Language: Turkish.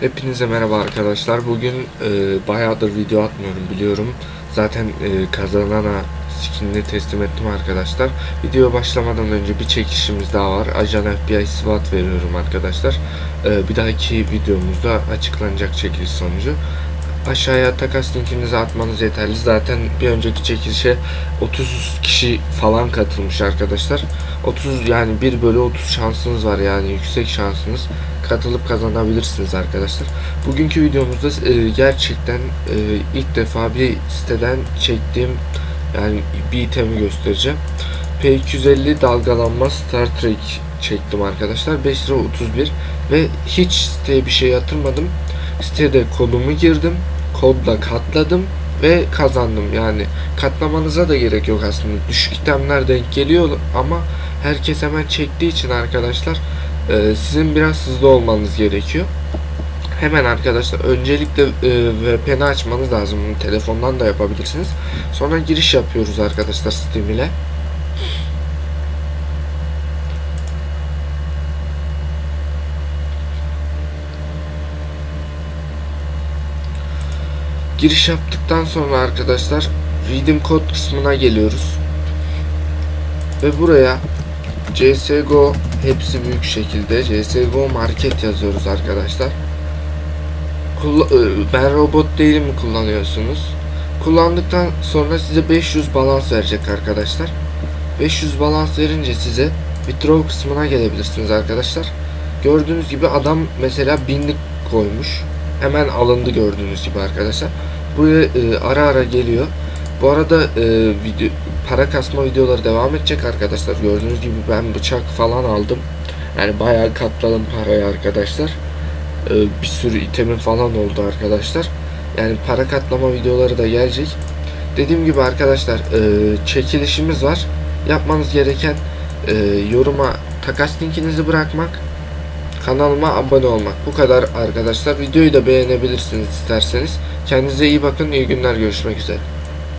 Hepinize merhaba arkadaşlar. Bugün e, bayağıdır video atmıyorum biliyorum. Zaten e, kazanana skinini teslim ettim arkadaşlar. Video başlamadan önce bir çekişimiz daha var. Ajan FBI SWAT veriyorum arkadaşlar. E, bir dahaki videomuzda açıklanacak çekiliş sonucu. Aşağıya takas linkinizi atmanız yeterli. Zaten bir önceki çekilişe 30 kişi falan katılmış arkadaşlar. 30 yani 1 bölü 30 şansınız var yani yüksek şansınız. Katılıp kazanabilirsiniz arkadaşlar. Bugünkü videomuzda e, gerçekten e, ilk defa bir siteden çektiğim yani bir itemi göstereceğim. P250 dalgalanma Star Trek çektim arkadaşlar. 5 lira 31 ve hiç siteye bir şey yatırmadım. Sitede kodumu girdim. Kodla katladım ve kazandım. Yani katlamanıza da gerek yok aslında. Düşük itemler denk geliyor ama herkes hemen çektiği için arkadaşlar e, sizin biraz hızlı olmanız gerekiyor. Hemen arkadaşlar öncelikle e, VPN açmanız lazım. Telefondan da yapabilirsiniz. Sonra giriş yapıyoruz arkadaşlar Steam ile. Giriş yaptıktan sonra arkadaşlar Redeem Code kısmına geliyoruz. Ve buraya CSGO hepsi büyük şekilde CSGO market yazıyoruz arkadaşlar. Kulla- e, ben robot değilim mi kullanıyorsunuz? Kullandıktan sonra size 500 balans verecek arkadaşlar. 500 balans verince size withdraw kısmına gelebilirsiniz arkadaşlar. Gördüğünüz gibi adam mesela binlik koymuş. Hemen alındı gördüğünüz gibi arkadaşlar. Buraya e, ara ara geliyor. Bu arada e, video, para kasma videoları devam edecek arkadaşlar. Gördüğünüz gibi ben bıçak falan aldım. Yani bayağı katladım parayı arkadaşlar. E, bir sürü itemin falan oldu arkadaşlar. Yani para katlama videoları da gelecek. Dediğim gibi arkadaşlar e, çekilişimiz var. Yapmanız gereken e, yoruma takas linkinizi bırakmak. Kanalıma abone olmak. Bu kadar arkadaşlar. Videoyu da beğenebilirsiniz isterseniz. Kendinize iyi bakın. İyi günler. Görüşmek üzere.